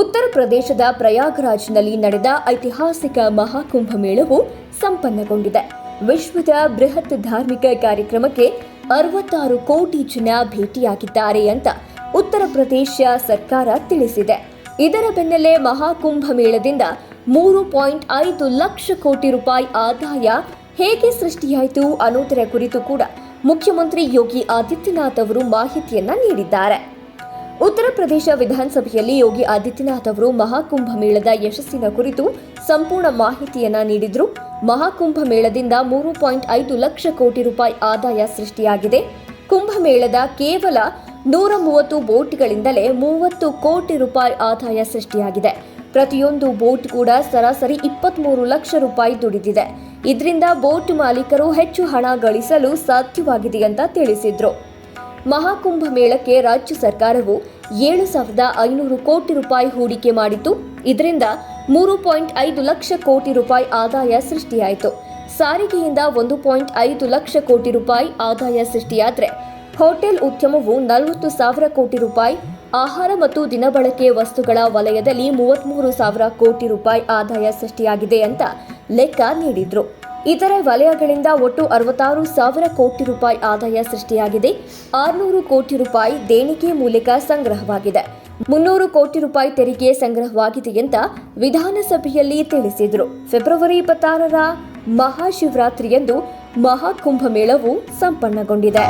ಉತ್ತರ ಪ್ರದೇಶದ ಪ್ರಯಾಗ್ರಾಜ್ನಲ್ಲಿ ನಡೆದ ಐತಿಹಾಸಿಕ ಮಹಾಕುಂಭ ಮೇಳವು ಸಂಪನ್ನಗೊಂಡಿದೆ. ವಿಶ್ವದ ಬೃಹತ್ ಧಾರ್ಮಿಕ ಕಾರ್ಯಕ್ರಮಕ್ಕೆ ಅರವತ್ತಾರು ಕೋಟಿ ಜನ ಭೇಟಿಯಾಗಿದ್ದಾರೆ ಅಂತ ಉತ್ತರ ಪ್ರದೇಶ ಸರ್ಕಾರ ತಿಳಿಸಿದೆ. ಇದರ ಬೆನ್ನಲ್ಲೇ ಮಹಾಕುಂಭ ಮೇಳದಿಂದ ಮೂರು ಪಾಯಿಂಟ್ ಐದು ಲಕ್ಷ ಕೋಟಿ ರೂಪಾಯಿ ಆದಾಯ ಹೇಗೆ ಸೃಷ್ಟಿಯಾಯಿತು ಅನ್ನೋದರ ಕುರಿತು ಕೂಡ ಮುಖ್ಯಮಂತ್ರಿ ಯೋಗಿ ಆದಿತ್ಯನಾಥ್ ಅವರು ಮಾಹಿತಿಯನ್ನ ನೀಡಿದ್ದಾರೆ. ಉತ್ತರ ಪ್ರದೇಶ ವಿಧಾನಸಭೆಯಲ್ಲಿ ಯೋಗಿ ಆದಿತ್ಯನಾಥ್ ಅವರು ಮಹಾಕುಂಭ ಮೇಳದ ಯಶಸ್ಸಿನ ಕುರಿತು ಸಂಪೂರ್ಣ ಮಾಹಿತಿಯನ್ನ ನೀಡಿದ್ರು. ಮಹಾಕುಂಭ ಮೇಳದಿಂದ ಮೂರು ಪಾಯಿಂಟ್ ಐದು ಲಕ್ಷ ಕೋಟಿ ರೂಪಾಯಿ ಆದಾಯ ಸೃಷ್ಟಿಯಾಗಿದೆ. ಕುಂಭಮೇಳದ ಕೇವಲ ನೂರ ಮೂವತ್ತು ಬೋಟ್ಗಳಿಂದಲೇ ಮೂವತ್ತು ಕೋಟಿ ರೂಪಾಯಿ ಆದಾಯ ಸೃಷ್ಟಿಯಾಗಿದೆ. ಪ್ರತಿಯೊಂದು ಬೋಟ್ ಕೂಡ ಸರಾಸರಿ ಇಪ್ಪತ್ಮೂರು ಲಕ್ಷ ರೂಪಾಯಿ ದುಡಿದಿದೆ. ಇದರಿಂದ ಬೋಟ್ ಮಾಲೀಕರು ಹೆಚ್ಚು ಹಣ ಗಳಿಸಲು ಸಾಧ್ಯವಾಗಿದೆ ಅಂತ ತಿಳಿಸಿದ್ರು. ಮಹಾಕುಂಭ ಮೇಳಕ್ಕೆ ರಾಜ್ಯ ಸರ್ಕಾರವು ಏಳು ಸಾವಿರದ ಐನೂರು ಕೋಟಿ ರೂಪಾಯಿ ಹೂಡಿಕೆ ಮಾಡಿತ್ತು ಇದರಿಂದ ಮೂರು ಪಾಯಿಂಟ್ ಐದು ಲಕ್ಷ ಕೋಟಿ ರೂಪಾಯಿ ಆದಾಯ ಸೃಷ್ಟಿಯಾಯಿತು. ಸಾರಿಗೆಯಿಂದ ಒಂದು ಪಾಯಿಂಟ್ ಐದು ಲಕ್ಷ ಕೋಟಿ ರೂಪಾಯಿ ಆದಾಯ ಸೃಷ್ಟಿಯಾದರೆ, ಹೋಟೆಲ್ ಉದ್ಯಮವು ನಲವತ್ತು ಸಾವಿರ ಕೋಟಿ ರೂಪಾಯಿ, ಆಹಾರ ಮತ್ತು ದಿನಬಳಕೆ ವಸ್ತುಗಳ ವಲಯದಲ್ಲಿ ಮೂವತ್ತ್ಮೂರು ಸಾವಿರ ಕೋಟಿ ರೂಪಾಯಿ ಆದಾಯ ಸೃಷ್ಟಿಯಾಗಿದೆ ಅಂತ ಲೆಕ್ಕ ನೀಡಿದ್ರು. ಇತರೆ ವಲಯಗಳಿಂದ ಒಟ್ಟು ಅರವತ್ತಾರು ಸಾವಿರ ಕೋಟಿ ರೂಪಾಯಿ ಆದಾಯ ಸೃಷ್ಟಿಯಾಗಿದೆ. ಆರುನೂರು ಕೋಟಿ ರೂಪಾಯಿ ದೇಣಿಗೆ ಮೂಲಕ ಸಂಗ್ರಹವಾಗಿದೆ. ಮುನ್ನೂರು ಕೋಟಿ ರೂಪಾಯಿ ತೆರಿಗೆ ಸಂಗ್ರಹವಾಗಿದೆ ಅಂತ ವಿಧಾನಸಭೆಯಲ್ಲಿ ತಿಳಿಸಿದರು. ಫೆಬ್ರವರಿ ಇಪ್ಪತ್ತಾರರ ಮಹಾಶಿವರಾತ್ರಿಯಂದು ಮಹಾಕುಂಭ ಮೇಳವು ಸಂಪನ್ನಗೊಂಡಿದೆ.